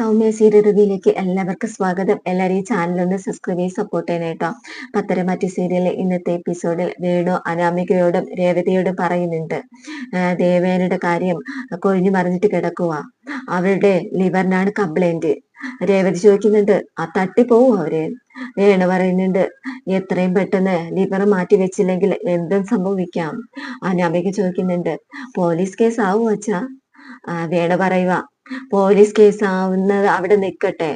Soumya Serie റിവ്യൂലേക്ക് എല്ലാവർക്കും സ്വാഗതം. എല്ലാവരും ഈ ചാനൽ ഒന്ന് സബ്സ്ക്രൈബ് ചെയ്ത് സപ്പോർട്ട് ചെയ്യണേട്ടോ പത്തരമാറ്റി സീരിയലിലെ ഇന്നത്തെ എപ്പിസോഡിൽ വേണു അനാമികയോടും രേവതിയോടും പറയുന്നുണ്ട്. ദേവേനയുടെ കാര്യം കൊഴിഞ്ഞു മറിഞ്ഞിട്ട് കിടക്കുക അവരുടെ ലിവറിനാണ് കംപ്ലൈന്റ് രേവതി ചോദിക്കുന്നുണ്ട് ആ തട്ടിപ്പോവും അവർ? വേണു പറയുന്നുണ്ട് എത്രയും പെട്ടെന്ന് ലിവർ മാറ്റി വെച്ചില്ലെങ്കിൽ എന്തും സംഭവിക്കാം. അനാമിക ചോദിക്കുന്നുണ്ട് പോലീസ് കേസ് ആവും അച്ഛാ? വേണു പറയുക പോലീസ് കേസ് ആവുന്നത് അവിടെ നിൽക്കട്ടെ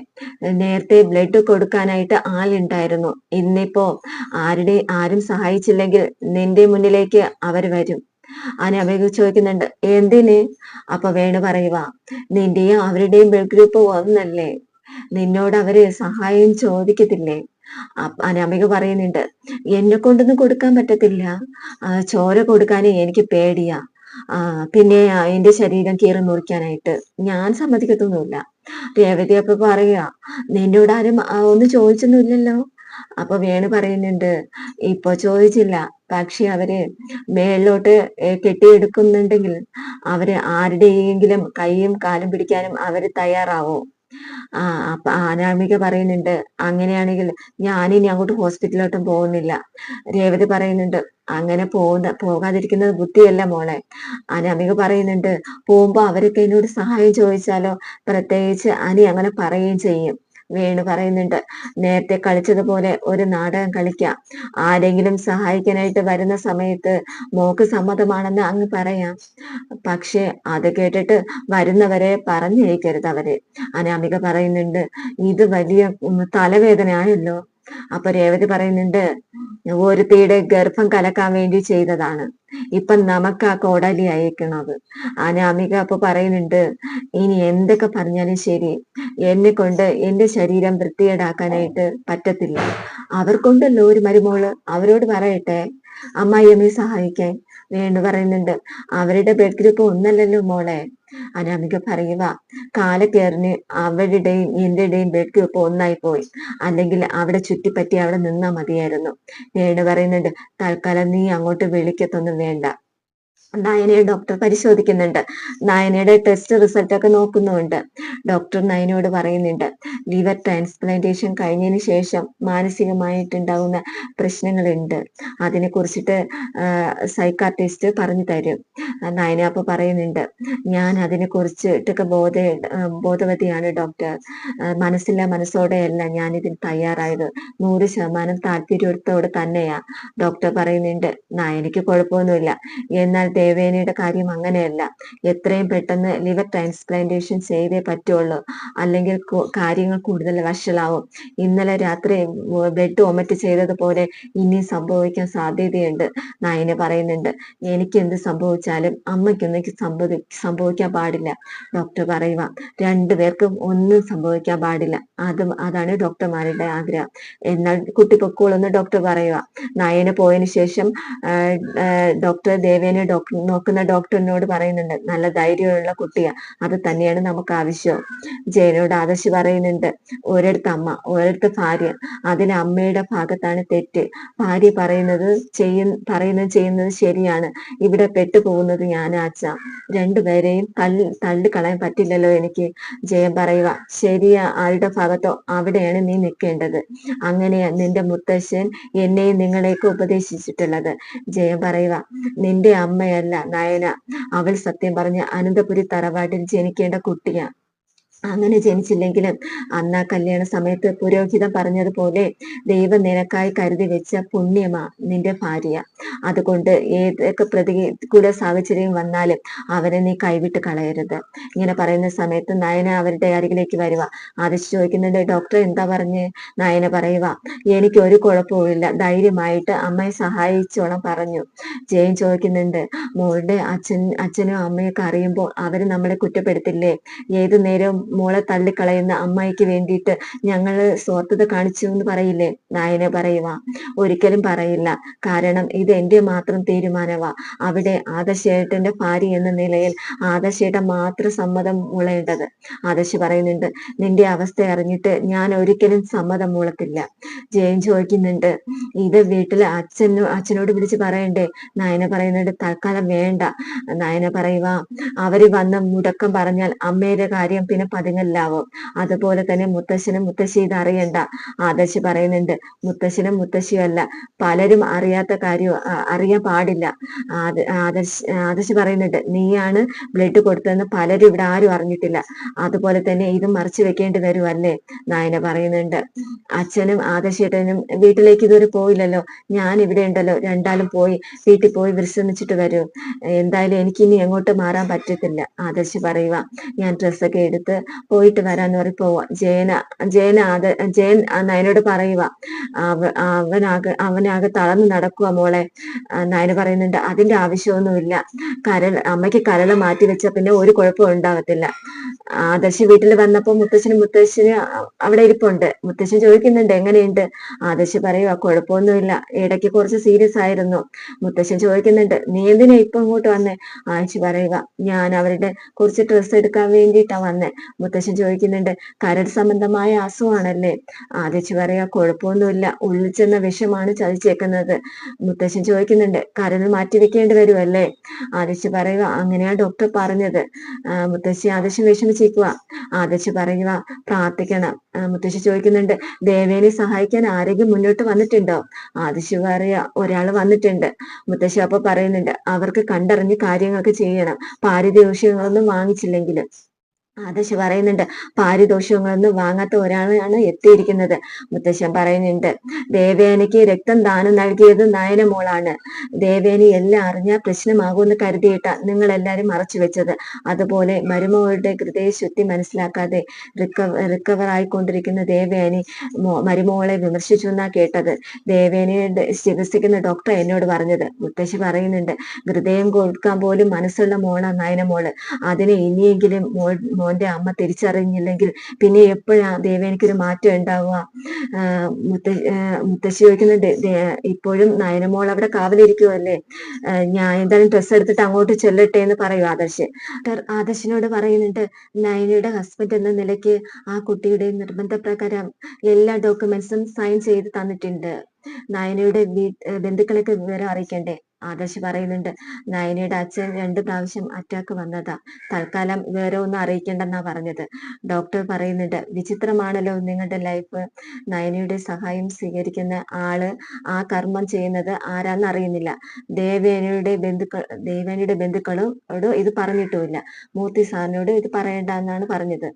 നേരത്തെ ബ്ലഡ് കൊടുക്കാനായിട്ട് ആളുണ്ടായിരുന്നു. ഇന്നിപ്പോ ആരുടെ ആരും സഹായിച്ചില്ലെങ്കിൽ നിന്റെ മുന്നിലേക്ക് അവർ വരും. അനഭിക ചോദിക്കുന്നുണ്ട് എന്തിന്? അപ്പൊ വേണു പറയുക നിന്റെയും അവരുടെയും ബ്ലഡ് ഗ്രൂപ്പ് ഒന്നല്ലേ? നിന്നോട് അവർ സഹായം ചോദിക്കത്തില്ലേ? അനാമിക പറയുന്നുണ്ട് എന്നെ കൊണ്ടൊന്നും കൊടുക്കാൻ പറ്റത്തില്ല. ചോര കൊടുക്കാനേ എനിക്ക് പേടിയാ. പിന്നെ എന്റെ ശരീരം കീറി മുറിക്കാനായിട്ട് ഞാൻ സമ്മതിക്കത്തൊന്നുമില്ല. രേവതി അപ്പൊ പറയുക നിന്നോട് ആരും ഒന്നും ചോദിച്ചൊന്നുമില്ലല്ലോ? അപ്പൊ വേണു പറയുന്നുണ്ട് ഇപ്പൊ ചോദിച്ചില്ല. പക്ഷെ അവർ മേളിലോട്ട് കെട്ടിയെടുക്കുന്നുണ്ടെങ്കിൽ അവർ ആരുടെയെങ്കിലും കൈയും കാലും പിടിക്കാനും അവർ തയ്യാറാവോ? ആ അനാമിക പറയുന്നുണ്ട് അങ്ങനെയാണെങ്കിൽ ഞാനിനി അങ്ങോട്ട് ഹോസ്പിറ്റലിലോട്ടും പോകുന്നില്ല. രേവതി പറയുന്നുണ്ട് അങ്ങനെ പോകുന്ന പോകാതിരിക്കുന്നത് ബുദ്ധിയല്ല മോളെ. അനാമിക പറയുന്നുണ്ട് പോകുമ്പോ അവരൊക്കെ എന്നോട് സഹായം ചോദിച്ചാലോ? പ്രത്യേകിച്ച് അനി അങ്ങനെ പറയുകയും ചെയ്യും. വേണു പറയുന്നുണ്ട്. നേരത്തെ കളിച്ചതുപോലെ ഒരു നാടകം കളിക്കാം. ആരെങ്കിലും സഹായിക്കാനായിട്ട് വരുന്ന സമയത്ത് മോക്ക് സമ്മതമാണെന്ന് അങ്ങ് പറയാം. പക്ഷെ അത് കേട്ടിട്ട് വരുന്നവരെ പറഞ്ഞിരിക്കരുത് അവരെ. അനാമിക പറയുന്നുണ്ട്. ഇത് വലിയ തലവേദനയാണല്ലോ അപ്പൊ രേവതി പറയുന്നുണ്ട് ഒരുത്തിയുടെ ഗർഭം കലക്കാൻ വേണ്ടി ചെയ്തതാണ്. ഇപ്പൊ നമുക്ക് ആ കോടാലി അയക്കണത്. അനാമിക അപ്പൊ പറയുന്നുണ്ട് ഇനി എന്തൊക്കെ പറഞ്ഞാലും ശരി എന്നെ കൊണ്ട് എന്റെ ശരീരം വൃത്തികേടാക്കാനായിട്ട് പറ്റത്തില്ല. അവർ കൊണ്ടല്ലോ ഒരു മരുമോൾ? അവരോട് പറയട്ടെ. അമ്മായിയമ്മയെ സഹായിക്കാൻ. വേണ്ടു പറയുന്നുണ്ട് അവരുടെ ബ്ലഡ് ഗ്രൂപ്പ് ഒന്നല്ലല്ലോ മോളെ. അനാമിക പറയുക കാലക്കേറിന് അവരുടെയും എന്റെയും ബ്ലഡ് ഗ്രൂപ്പ് ഒന്നായി പോയി. അല്ലെങ്കിൽ അവിടെ ചുറ്റിപ്പറ്റി അവിടെ നിന്നാ മതിയായിരുന്നു. നേണു പറയുന്നുണ്ട് തൽക്കാലം നീ അങ്ങോട്ട് വിളിക്കത്തൊന്നും വേണ്ട. നയനയെ ഡോക്ടർ പരിശോധിക്കുന്നുണ്ട്. നയനയുടെ ടെസ്റ്റ് റിസൾട്ട് ഒക്കെ നോക്കുന്നുണ്ട് ഡോക്ടർ നയനയോട് പറയുന്നുണ്ട് ലിവർ ട്രാൻസ്പ്ലാന്റേഷൻ കഴിഞ്ഞതിന് ശേഷം മാനസികമായിട്ടുണ്ടാകുന്ന പ്രശ്നങ്ങളുണ്ട്. അതിനെ കുറിച്ചിട്ട് സൈക്കാട്രിസ്റ്റ് പറഞ്ഞു തരും. നയന അപ്പൊ പറയുന്നുണ്ട് ഞാൻ അതിനെ കുറിച്ചിട്ടൊക്കെ ബോധ ബോധവതിയാണ് ഡോക്ടർ മനസ്സില്ല മനസ്സോടെയല്ല ഇതിന് തയ്യാറായത്. നൂറ് ശതമാനം താല്പര്യത്തോടെ തന്നെയാ. ഡോക്ടർ പറയുന്നുണ്ട് നയനയ്ക്ക് കുഴപ്പമൊന്നുമില്ല. എന്നാൽ ദേവേനയുടെ കാര്യം അങ്ങനെയല്ല. എത്രയും പെട്ടെന്ന് ലിവർ ട്രാൻസ്പ്ലാന്റേഷൻ ചെയ്തേ പറ്റുള്ളൂ. അല്ലെങ്കിൽ കാര്യങ്ങൾ കൂടുതൽ വഷളാവും. ഇന്നലെ രാത്രി ബെഡ് വൊമിറ്റ് ചെയ്തതുപോലെ ഇനി സംഭവിക്കാൻ സാധ്യതയുണ്ട്. നായന പറയുന്നുണ്ട് എനിക്ക് എന്ത് സംഭവിച്ചാലും അമ്മയ്ക്കൊന്നും സംഭവി സംഭവിക്കാൻ പാടില്ല. ഡോക്ടർ പറയുക രണ്ടുപേർക്കും ഒന്നും സംഭവിക്കാൻ പാടില്ല. അതും അതാണ് ഡോക്ടർമാരുടെ ആഗ്രഹം. എന്നാൽ കുട്ടി പൊക്കോളെന്ന് ഡോക്ടർ പറയുക. നയന പോയതിനു ശേഷം ഡോക്ടർ ദേവേനെ ഡോക്ടർ നോക്കുന്ന ഡോക്ടറിനോട് പറയുന്നുണ്ട് നല്ല ധൈര്യമുള്ള കുട്ടിയാ അത് തന്നെയാണ് നമുക്ക് ആവശ്യം ജയനോട് ആദർശ് പറയുന്നുണ്ട് ഒരിടത്ത് അമ്മ ഒരിടത്ത് ഭാര്യ അതിൽ അമ്മയുടെ ഭാഗത്താണ് തെറ്റ്. ഭാര്യ പറയുന്നത് ചെയ്യ പറയുന്നത് ചെയ്യുന്നത് ശരിയാണ്. ഇവിടെ പെട്ടുപോകുന്നത് ഞാനാച്ച രണ്ടുപേരെയും തള്ളി കളയാൻ പറ്റില്ലല്ലോ എനിക്ക് ജയൻ പറയുക. ശരിയാ ആരുടെ ഭാഗത്തോ അവിടെയാണ് നീ നിൽക്കേണ്ടത് അങ്ങനെയാ നിന്റെ മുത്തശ്ശൻ എന്നെയും നിങ്ങളെയൊക്കെ ഉപദേശിച്ചിട്ടുള്ളത് ജയൻ പറയുക. നിന്റെ അമ്മയല്ല നയന അവൾ സത്യം പറഞ്ഞ അനന്തപുരി തറവാട്ടിൽ ജനിക്കേണ്ട കുട്ടിയാ. അങ്ങനെ ജനിച്ചില്ലെങ്കിലും അന്ന് കല്യാണ സമയത്ത് പുരോഹിതം പറഞ്ഞതുപോലെ ദൈവം നിനക്കായി കരുതി വെച്ച പുണ്യമാ നിന്റെ ഭാര്യ. അതുകൊണ്ട് ഏതൊക്കെ പ്രതികൂല സാഹചര്യം വന്നാലും അവരെ നീ കൈവിട്ട് കളയരുത്. ഇങ്ങനെ പറയുന്ന സമയത്ത് നയന അവരുടെ അരികിലേക്ക് വരുക ആദിശ് ചോദിക്കുന്നുണ്ട് ഡോക്ടർ എന്താ പറഞ്ഞ്? നയന പറയുക എനിക്ക് ഒരു കുഴപ്പവുമില്ല. ധൈര്യമായിട്ട് അമ്മയെ സഹായിച്ചോളം പറഞ്ഞു. ജയൻ ചോദിക്കുന്നുണ്ട് മോളുടെ അച്ഛൻ അച്ഛനും അമ്മയൊക്കെ അറിയുമ്പോൾ അവർ നമ്മളെ കുറ്റപ്പെടുത്തില്ലേ? ഏതു നേരവും മോളെ തള്ളിക്കളയുന്ന അമ്മായിക്ക് വേണ്ടിയിട്ട് ഞങ്ങൾ സ്വാർത്ഥത കാണിച്ചു എന്ന് പറയില്ലേ? നായന പറയുക ഒരിക്കലും പറയില്ല. കാരണം ഇത് എന്റെ മാത്രം തീരുമാനമാ അവിടെ ആദർശേട്ടന്റെ ഭാര്യ എന്ന നിലയിൽ ആദർശേട്ടൻ മാത്രം സമ്മതം മൂളേണ്ടത്. ആദർശ് പറയുന്നുണ്ട് നിന്റെ അവസ്ഥ അറിഞ്ഞിട്ട് ഞാൻ ഒരിക്കലും സമ്മതം മൂളത്തില്ല. ജയൻ ചോദിക്കുന്നുണ്ട് ഇത് വീട്ടിൽ അച്ഛനോ അച്ഛനോട് വിളിച്ച് പറയണ്ടേ? നായന പറയുന്നുണ്ട് തൽക്കാലം വേണ്ട. നായന പറയുക അവർ വന്ന മുടക്കം പറഞ്ഞാൽ അമ്മയുടെ കാര്യം പിന്നെ മാധ്യമങ്ങളിലാവും അതുപോലെ തന്നെ മുത്തശ്ശനും മുത്തശ്ശി ഇത് അറിയണ്ട. ആദർശ് പറയുന്നുണ്ട് മുത്തശ്ശനും മുത്തശ്ശിയും അല്ല പലരും അറിയാത്ത കാര്യം അറിയാൻ പാടില്ല. ആദർശ് ആദർശ് പറയുന്നുണ്ട് നീയാണ് ബ്ലഡ് കൊടുത്തതെന്ന് പലരും ഇവിടെ ആരും അറിഞ്ഞിട്ടില്ല. അതുപോലെ തന്നെ ഇത് മറച്ചു വെക്കേണ്ടി വരുമല്ലേ നായന പറയുന്നുണ്ട്. അച്ഛനും ആദർശേട്ടനും വീട്ടിലേക്ക് ഇതുവരെ പോയില്ലല്ലോ. ഞാൻ ഇവിടെ ഉണ്ടല്ലോ. രണ്ടാളും പോയി വീട്ടിൽ പോയി വിശ്രമിച്ചിട്ട് വരും. എന്തായാലും എനിക്ക് ഇനി എങ്ങോട്ട് മാറാൻ പറ്റത്തില്ല. ആദർശ് പറയുക ഞാൻ ഡ്രസ്സൊക്കെ എടുത്ത് പോയിട്ട് വരാന്ന് പറയും പോവാ. ജയന ജയന ആദ ജയൻ നയനോട് പറയുക അവനാകെ അവനാകെ തളർന്നു നടക്കുക മോളെ. നയന പറയുന്നുണ്ട് അതിന്റെ ആവശ്യമൊന്നുമില്ല. കരൾ അമ്മയ്ക്ക് കരള മാറ്റി വെച്ച പിന്നെ ഒരു കുഴപ്പവും ഉണ്ടാകത്തില്ല ആദർശ് വീട്ടിൽ വന്നപ്പോ മുത്തശ്ശനും മുത്തശ്ശന് അവിടെ ഇരിപ്പുണ്ട്. മുത്തശ്ശൻ ചോദിക്കുന്നുണ്ട് എങ്ങനെയുണ്ട്? ആദർശ് പറയുക കുഴപ്പമൊന്നുമില്ല. ഇടയ്ക്ക് കുറച്ച് സീരിയസ് ആയിരുന്നു. മുത്തശ്ശൻ ചോദിക്കുന്നുണ്ട് നീ എന്തിനാ ഇപ്പൊ ഇങ്ങോട്ട് വന്നേ? ആഴ്ച പറയുക ഞാൻ അവരുടെ കുറച്ച് ഡ്രസ്സ് എടുക്കാൻ വേണ്ടിയിട്ടാ വന്നേ. മുത്തശ്ശൻ ചോദിക്കുന്നുണ്ട് കരൾ സംബന്ധമായ അസുഖമാണല്ലേ? ആദിച്ചു പറയാ കുഴപ്പമൊന്നുമില്ല. ഉള്ളിൽ ചെന്ന വിഷമാണ് ചതിച്ചേക്കുന്നത്. മുത്തശ്ശൻ ചോദിക്കുന്നുണ്ട് കരൾ മാറ്റി വെക്കേണ്ടി വരുമല്ലേ? ആദിച്ചു പറയുക അങ്ങനെയാണ് ഡോക്ടർ പറഞ്ഞത്. മുത്തശ്ശി ആദർശം വിഷമിച്ചിരിക്കുക ആദർശ് പറയുക പ്രാർത്ഥിക്കണം. മുത്തശ്ശി ചോദിക്കുന്നുണ്ട് ദേവേനെ സഹായിക്കാൻ ആരെങ്കിലും മുന്നോട്ട് വന്നിട്ടുണ്ടോ? ആദർശ് പറയുക ഒരാൾ വന്നിട്ടുണ്ട്. മുത്തശ്ശി അപ്പൊ പറയുന്നുണ്ട് അവർക്ക് കണ്ടറിഞ്ഞ് കാര്യങ്ങളൊക്കെ ചെയ്യണം. പാരിതോഷികങ്ങളൊന്നും വാങ്ങിച്ചില്ലെങ്കിലും. ആദർശ് പറയുന്നുണ്ട്. പാരിതോഷികങ്ങളൊന്നും വാങ്ങാത്ത ഒരാളാണ് എത്തിയിരിക്കുന്നത്. മുത്തശ്ശൻ പറയുന്നുണ്ട് ദേവേനയ്ക്ക് രക്തം ദാനം നൽകിയത് നയനമോളാണ് ദേവേനി എല്ലാം അറിഞ്ഞാൽ പ്രശ്നമാകുമെന്ന് കരുതിയിട്ട നിങ്ങൾ എല്ലാരും മറച്ചു വെച്ചത്. അതുപോലെ മരുമകളുടെ ഹൃദയശുദ്ധി മനസ്സിലാക്കാതെ റിക്കവർ റിക്കവർ ആയിക്കൊണ്ടിരിക്കുന്ന ദേവേനി മരുമോളെ വിമർശിച്ചു എന്നാ കേട്ടത് ദേവേനിയുടെ ചികിത്സിക്കുന്ന ഡോക്ടർ എന്നോട് പറഞ്ഞത്. മുത്തശ്ശി പറയുന്നുണ്ട് ഹൃദയം കൊടുക്കാൻ പോലും മനസ്സുള്ള മോളാണ് നയനമോൾ അതിനെ ഇനിയെങ്കിലും മോൾ മോന്റെ അമ്മ തിരിച്ചറിഞ്ഞില്ലെങ്കിൽ പിന്നെ എപ്പോഴാ ദേവേനിക്കൊരു മാറ്റം ഉണ്ടാവുക? മുത്ത മുത്തശ്ശി ചോദിക്കുന്നുണ്ട് ഇപ്പോഴും നയനമോൾ അവിടെ കാവലിരിക്കുമല്ലേ ഞാൻ എന്തായാലും ഡ്രസ്സ് എടുത്തിട്ട് അങ്ങോട്ട് ചെല്ലട്ടെ എന്ന് പറയൂ ആദർശ്. ആദർശിനോട് പറയുന്നുണ്ട് നയനയുടെ ഹസ്ബൻഡ് എന്ന നിലയ്ക്ക് ആ കുട്ടിയുടെ നിർബന്ധപ്രകാരം എല്ലാ ഡോക്യുമെന്റ്സും സൈൻ ചെയ്ത് തന്നിട്ടുണ്ട്. നയനയുടെ ബന്ധുക്കളൊക്കെ വിവരം അറിയിക്കണ്ടേ? ആദർശ് പറയുന്നുണ്ട് നയനയുടെ അച്ഛൻ രണ്ട് പ്രാവശ്യം അറ്റാക്ക് വന്നതാ. തൽക്കാലം വേറെ ഒന്നും അറിയിക്കേണ്ടെന്നാ പറഞ്ഞത്. ഡോക്ടർ പറയുന്നുണ്ട് വിചിത്രമാണല്ലോ നിങ്ങളുടെ ലൈഫ് നയനയുടെ സഹായം സ്വീകരിക്കുന്ന ആൾ ആ കർമ്മം ചെയ്യുന്നത് ആരാന്ന് അറിയുന്നില്ല. ദേവേനയുടെ ബന്ധുക്കൾ ദേവേനയുടെ ബന്ധുക്കളോട് ഇത് പറഞ്ഞിട്ടുമില്ല. മൂർത്തി സാറിനോട് ഇത് പറയണ്ട എന്നാണ് പറഞ്ഞത്.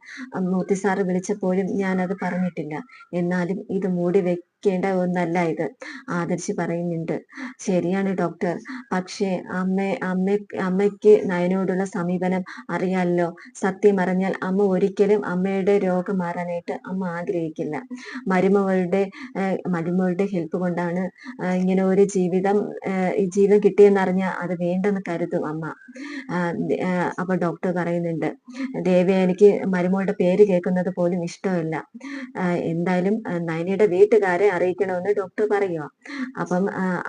മൂർത്തി സാറ് വിളിച്ചപ്പോഴും ഞാനത് പറഞ്ഞിട്ടില്ല. എന്നാലും ഇത് മൂടി വെക്കേണ്ട ഒന്നല്ല ഇത്. ആദർശി പറയുന്നുണ്ട്. ശരിയാണ് ഡോക്ടർ പക്ഷേ അമ്മ അമ്മ അമ്മയ്ക്ക് നയനോടുള്ള സമീപനം അറിയാമല്ലോ സത്യം അറിഞ്ഞാൽ അമ്മ ഒരിക്കലും അമ്മയുടെ രോഗം മാറാനായിട്ട് അമ്മ ആഗ്രഹിക്കില്ല. മരുമകളുടെ മരുമകളുടെ ഹെൽപ്പ് കൊണ്ടാണ് ഇങ്ങനെ ഒരു ജീവിതം ഈ ജീവൻ കിട്ടിയെന്നറിഞ്ഞാൽ അത് വേണ്ടെന്ന് കരുതും അമ്മ. അപ്പൊ ഡോക്ടർ പറയുന്നുണ്ട്. ദേവി എനിക്ക് മരുമകളുടെ പേര് കേൾക്കുന്നത് പോലും ഇഷ്ടമല്ല. എന്തായാലും നയനയുടെ വീട്ടുകാരെ അറിയിക്കണമെന്ന് ഡോക്ടർ പറയുക അപ്പം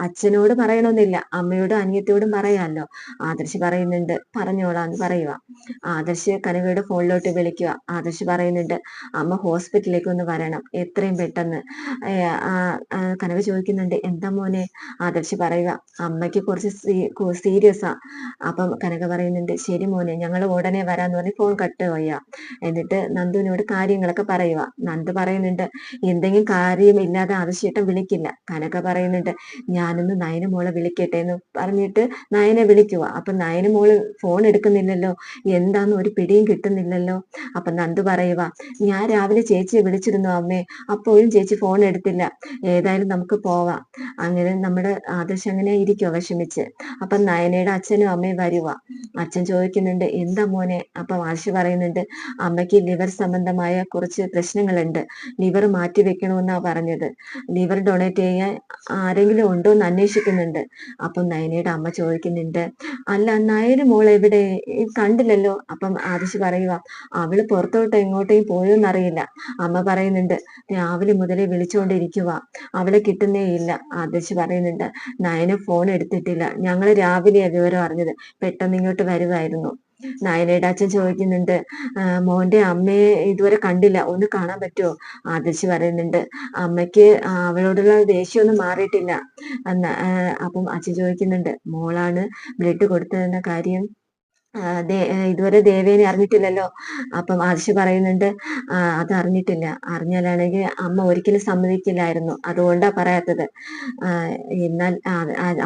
അച്ഛനോട് പറയണമെന്നില്ല അമ്മയോടും അനിയത്തോടും പറയാമല്ലോ ആദർശ് പറയുന്നുണ്ട് പറഞ്ഞോളാന്ന് പറയുക ആദർശ് കനകയുടെ ഫോണിലോട്ട് വിളിക്കുക ആദർശ് പറയുന്നുണ്ട് അമ്മ ഹോസ്പിറ്റലിലേക്ക് ഒന്ന് വരണം. എത്രയും പെട്ടെന്ന്. കനക ചോദിക്കുന്നുണ്ട് എന്താ മോനെ? ആദർശ് പറയുക അമ്മയ്ക്ക് കുറച്ച് സീരിയസാ. അപ്പം കനക പറയുന്നുണ്ട് ശരി മോനെ ഞങ്ങൾ ഉടനെ വരാന്ന് പറഞ്ഞ് ഫോൺ കട്ട് പോയ എന്നിട്ട് നന്ദുവിനോട് കാര്യങ്ങളൊക്കെ പറയുക നന്ദു പറയുന്നുണ്ട് എന്തെങ്കിലും കാര്യമില്ലാതെ ആവശ്യമായിട്ട് വിളിക്കില്ല. കനക പറയുന്നുണ്ട് ഞാനൊന്ന് നയന മോളെ വിളിക്കട്ടെ എന്ന് പറഞ്ഞിട്ട് നയനെ വിളിക്കുക അപ്പൊ നയന മോൾ ഫോൺ എടുക്കുന്നില്ലല്ലോ. എന്താന്ന് ഒരു പിടിയും കിട്ടുന്നില്ലല്ലോ. അപ്പൊ നന്ദു പറയുക ഞാൻ രാവിലെ ചേച്ചിയെ വിളിച്ചിരുന്നു അമ്മേ. അപ്പോഴും ചേച്ചി ഫോൺ എടുത്തില്ല. ഏതായാലും നമുക്ക് പോവാം. അങ്ങനെ നമ്മുടെ ആദർശം അങ്ങനെ ഇരിക്കുക വിഷമിച്ച്. അപ്പൊ നയനയുടെ അച്ഛനും അമ്മയും വരുക അച്ഛൻ ചോദിക്കുന്നുണ്ട് എന്താ മോനെ? അപ്പൊ വാശി പറയുന്നുണ്ട് അമ്മയ്ക്ക് ലിവർ സംബന്ധമായ കുറച്ച് പ്രശ്നങ്ങളുണ്ട്. ലിവർ മാറ്റി വെക്കണമെന്നാ പറഞ്ഞത്. ലിവർ ഡൊണേറ്റ് ചെയ്യാൻ ആരെങ്കിലും ഉണ്ടോ എന്ന് അന്വേഷിക്കുന്നുണ്ട്. അപ്പം നയനയുടെ അമ്മ ചോദിക്കുന്നുണ്ട് അല്ല നയന് മോൾ എവിടെ? കണ്ടില്ലല്ലോ? അപ്പം ആദിശ് പറയുക അവൾ പുറത്തോട്ട് എങ്ങോട്ടേയും പോയോന്നറിയില്ല അമ്മ പറയുന്നുണ്ട് രാവിലെ മുതലേ വിളിച്ചുകൊണ്ടിരിക്കുക അവളെ കിട്ടുന്നേ ഇല്ല. ആദിശ് പറയുന്നുണ്ട് നയന ഫോൺ എടുത്തിട്ടില്ല ഞങ്ങൾ രാവിലെ വിവരം അറിഞ്ഞത് പെട്ടെന്ന് ഇങ്ങോട്ട് വരുമായിരുന്നു നയനയുടെ അച്ഛൻ ചോദിക്കുന്നുണ്ട് മോന്റെ അമ്മയെ ഇതുവരെ കണ്ടില്ല ഒന്ന് കാണാൻ പറ്റുമോ ആദർശി പറയുന്നുണ്ട് അമ്മയ്ക്ക് അവളോടുള്ള ദേഷ്യമൊന്നും മാറിയിട്ടില്ല. അപ്പം അച്ഛൻ ചോദിക്കുന്നുണ്ട് മോളാണ് ബ്ലഡ് കൊടുത്തതെന്ന കാര്യം? ഇതുവരെ ദേവേനെ അറിഞ്ഞിട്ടില്ലല്ലോ. അപ്പം ആദിശ പറയുന്നുണ്ട് അത് അറിഞ്ഞിട്ടില്ല. അറിഞ്ഞാലാണെങ്കിൽ അമ്മ ഒരിക്കലും സമ്മതിക്കില്ലായിരുന്നു. അതുകൊണ്ടാ പറയാത്തത്. എന്നാൽ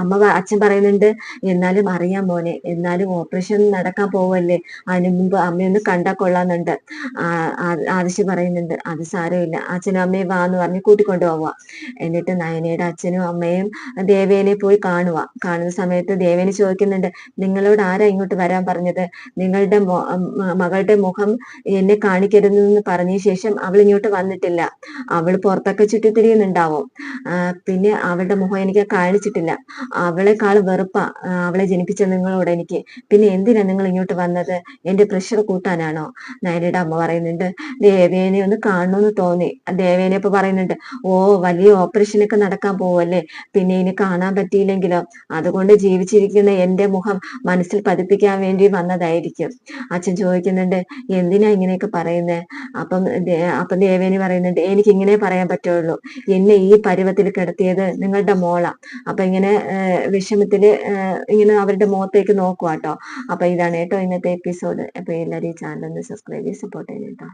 അമ്മ അച്ഛൻ പറയുന്നുണ്ട് എന്നാലും അറിയാം മോനെ എന്നാലും ഓപ്പറേഷൻ നടക്കാൻ പോവല്ലേ? അതിനു മുമ്പ് അമ്മയൊന്ന് കണ്ടാ കൊള്ളാന്നുണ്ട് ആദിശ പറയുന്നുണ്ട് അത് സാരമില്ല. അച്ഛനും അമ്മയും വാ എന്ന് പറഞ്ഞ് കൂട്ടിക്കൊണ്ടു പോവുക. എന്നിട്ട് നയനയുടെ അച്ഛനും അമ്മയും ദേവേനെ പോയി കാണുക. കാണുന്ന സമയത്ത് ദേവേനെ ചോദിക്കുന്നുണ്ട് നിങ്ങളോട് ആരാ ഇങ്ങോട്ട് വരാൻ പറഞ്ഞത്. നിങ്ങളുടെ മകളുടെ മുഖം എന്നെ കാണിക്കരുതെന്ന് പറഞ്ഞ ശേഷം അവൾ ഇങ്ങോട്ട് വന്നിട്ടില്ല. അവൾ പുറത്തൊക്കെ ചുറ്റിത്തിരിയുന്നുണ്ടാവും. പിന്നെ അവളുടെ മുഖം എനിക്ക് കാണിച്ചിട്ടില്ല. അവളെക്കാൾ വെറുപ്പാ അവളെ ജനിപ്പിച്ച നിങ്ങളോട് എനിക്ക്. പിന്നെ എന്തിനാ നിങ്ങൾ ഇങ്ങോട്ട് വന്നത്? എന്റെ പ്രഷർ കൂട്ടാനാണോ? നയനയുടെ അമ്മ പറയുന്നുണ്ട് ദേവേനെ ഒന്ന് കാണണമെന്ന് തോന്നി. ദേവേനെ ഇപ്പൊ പറയുന്നുണ്ട് ഓ വലിയ ഓപ്പറേഷൻ ഒക്കെ നടക്കാൻ പോവല്ലേ? പിന്നെ ഇനി കാണാൻ പറ്റിയില്ലെങ്കിലോ? അതുകൊണ്ട് ജീവിച്ചിരിക്കുന്ന എന്റെ മുഖം മനസ്സിൽ പതിപ്പിക്കാൻ വേണ്ടി വന്നതായിരിക്കും. അച്ഛൻ ചോദിക്കുന്നുണ്ട് എന്തിനാ ഇങ്ങനെയൊക്കെ പറയുന്നത് അപ്പം അപ്പം ദേവേനി പറയുന്നുണ്ട് എനിക്ക് ഇങ്ങനെ പറയാൻ പറ്റുള്ളൂ. എന്നെ ഈ പരുവത്തിൽ കിടത്തിയത് നിങ്ങളുടെ മോള. അപ്പൊ ഇങ്ങനെ വിഷമത്തിൽ ഇങ്ങനെ അവരുടെ മുഖത്തേക്ക് നോക്കുക കേട്ടോ അപ്പൊ ഇതാണ് കേട്ടോ ഇന്നത്തെ എപ്പിസോഡ്. അപ്പൊ എല്ലാവരും ഈ ചാനൽ ഒന്ന് സബ്സ്ക്രൈബ് ചെയ്ത് സപ്പോർട്ട് ചെയ്യണം കേട്ടോ